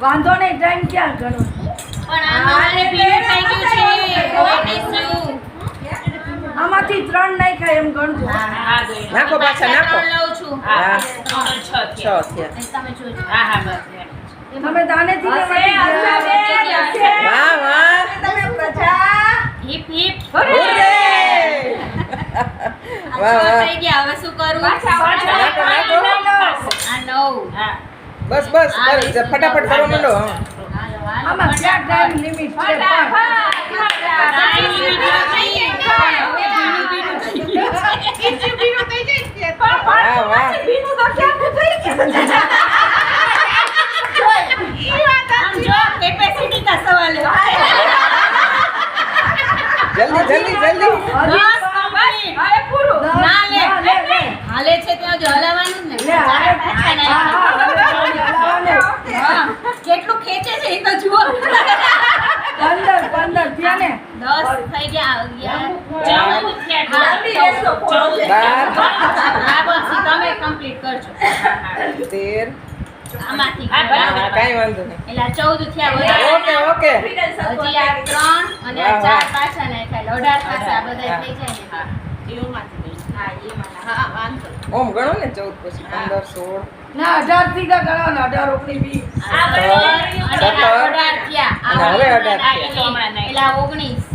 વાંધો નહીં ટાઈમ ક્યાં કોઈ આમાંથી ત્રણ નાખ્યા એમ ગણજો. નાખો પાછા નાખો. તમે તમે. વાહ વાહ. હિપ હિપ વાહ વાહ. થઈ ગયા હવે શું કરું? નાખો, નાખો. આ નવ. હા. બસ બસ ફટાફટ કરો મંડો. હા. હાલો, હાલો, આમાં ક્યાં ટાઈમ લિમિટ છે? પણ. જો થઈ ગઈ. હા એમાં હા વાંધો નહીં. ઓમ ગણો ને ચૌદ પછી. પંદર સોળ. ના અઢારથી કા ગણવાના અઢાર ઓગણીસ વીસ. અઢાર થયા. હવે અઢાર ઓગણીસ.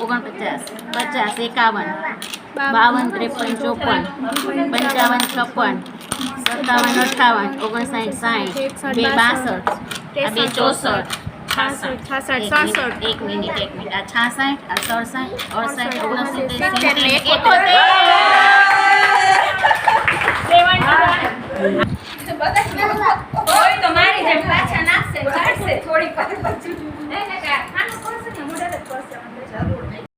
ઓગણપચાસ પચાસ એકાવન બાવન ત્રેપન ચોપન પંચાવન છપ્પન સત્તાવન અઠાવન ઓગણસાઠ સાઠ બે બાસઠ બે ચોસઠ એક મિનિટ એક મિનિટ આ છાસઠ આ સડસઠ અડસઠ ઓગણસિત્તેર